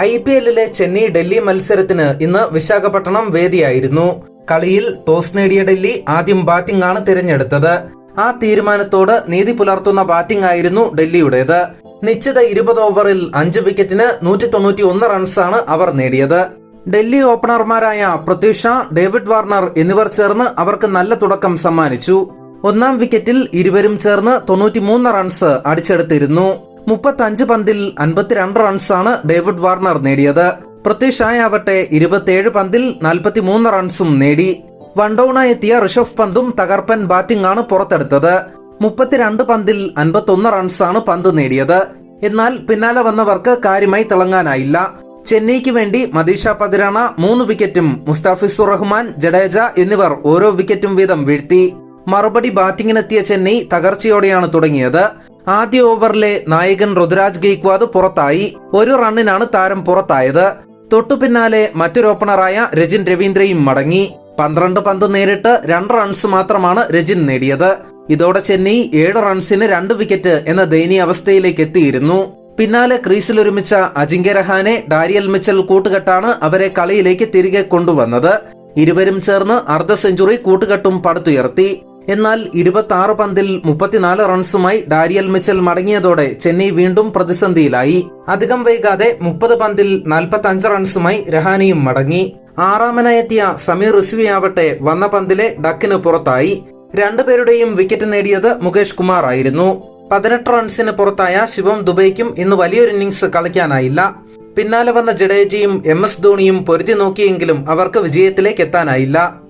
I P എല്ലിലെ ചെന്നൈ ഡൽഹി മത്സരത്തിന് ഇന്ന് വിശാഖപട്ടണം വേദിയായിരുന്നു. കളിയിൽ ടോസ് നേടിയ ഡൽഹി ആദ്യം ബാറ്റിംഗ് ആണ് തിരഞ്ഞെടുത്തത്. ആ തീരുമാനത്തോട് നീതി പുലർത്തുന്ന ബാറ്റിംഗ് ആയിരുന്നു ഡൽഹിയുടേത്. നിശ്ചിത ഇരുപത് ഓവറിൽ അഞ്ച് വിക്കറ്റിന് നൂറ്റി തൊണ്ണൂറ്റി ഒന്ന് റൺസാണ് അവർ നേടിയത്. ഡൽഹി ഓപ്പണർമാരായ പ്രത്യുഷ ഡേവിഡ് വാർണർ എന്നിവർ ചേർന്ന് അവർക്ക് നല്ല തുടക്കം സമ്മാനിച്ചു. ഒന്നാം വിക്കറ്റിൽ ഇരുവരും ചേർന്ന് തൊണ്ണൂറ്റിമൂന്ന് റൺസ് അടിച്ചെടുത്തിരുന്നു. മുപ്പത്തഞ്ച് പന്തിൽ അൻപത്തിരണ്ട് റൺസാണ് ഡേവിഡ് വാർണർ നേടിയത്. പൃഥ്വി ഇരുപത്തിയേഴ് പന്തിൽ നാൽപ്പത്തിമൂന്ന് റൺസും നേടി. വൺ എത്തിയ ഋഷഭ് പന്തും തകർപ്പൻ ബാറ്റിംഗ് ആണ് പുറത്തെടുത്തത്. മുപ്പത്തിരണ്ട് പന്തിൽ അൻപത്തൊന്ന് റൺസാണ് പന്ത് നേടിയത്. എന്നാൽ പിന്നാലെ വന്നവർക്ക് കാര്യമായി തിളങ്ങാനായില്ല. ചെന്നൈക്ക് വേണ്ടി മദീഷ പതിരാണ മൂന്ന് വിക്കറ്റും മുസ്താഫിസുർ റഹ്മാൻ ജഡേജ എന്നിവർ ഓരോ വിക്കറ്റും വീതം വീഴ്ത്തി. മറുപടി ബാറ്റിംഗിനെത്തിയ ചെന്നൈ തകർച്ചയോടെയാണ് തുടങ്ങിയത്. ആദ്യ ഓവറിലെ നായകൻ ഋതുരാജ് ഗെയ്ക്വാദ് പുറത്തായി. ഒരു റണ്ണിനാണ് താരം പുറത്തായത്. തൊട്ടു പിന്നാലെ മറ്റൊരു ഓപ്പണറായ രജിൻ രവീന്ദ്രയും മടങ്ങി. പന്ത്രണ്ട് പന്ത് നേരിട്ട് രണ്ട് റൺസ് മാത്രമാണ് രജിൻ നേടിയത്. ഇതോടെ ചെന്നൈ ഏഴ് റൺസിന് രണ്ട് വിക്കറ്റ് എന്ന ദയനീയ അവസ്ഥയിലേക്ക് എത്തിയിരുന്നു. പിന്നാലെ ക്രീസിൽ ഒരുമിച്ച അജിങ്ക്യ രഹാനെ ഡാരിയൽ മിച്ചൽ കൂട്ടുകെട്ടാണ് അവരെ കളിയിലേക്ക് തിരികെ കൊണ്ടുവന്നത്. ഇരുവരും ചേർന്ന് അർദ്ധ സെഞ്ചുറി കൂട്ടുകെട്ടും പടുത്തുയർത്തി. എന്നാൽ ഇരുപത്തി പന്തിൽ മുപ്പത്തിനാല് റൺസുമായി ഡാരിയൽ മിച്ചൽ മടങ്ങിയതോടെ ചെന്നൈ വീണ്ടും പ്രതിസന്ധിയിലായി. അധികം വൈകാതെ മുപ്പത് പന്തിൽ നാൽപ്പത്തി റൺസുമായി രഹാനിയും മടങ്ങി. ആറാമനായെത്തിയ സമീർ റിസ്വിയാവട്ടെ വന്ന പന്തിലെ ഡക്കിന് പുറത്തായി. രണ്ടുപേരുടെയും വിക്കറ്റ് നേടിയത് മുകേഷ് കുമാർ ആയിരുന്നു. പതിനെട്ട് റൺസിന് പുറത്തായ ശിവം ദുബൈക്കും ഇന്ന് വലിയൊരു ഇന്നിംഗ്സ് കളിക്കാനായില്ല. പിന്നാലെ വന്ന ജഡേജയും എം എസ് ധോണിയും പൊരുതി നോക്കിയെങ്കിലും അവർക്ക് വിജയത്തിലേക്ക് എത്താനായില്ല.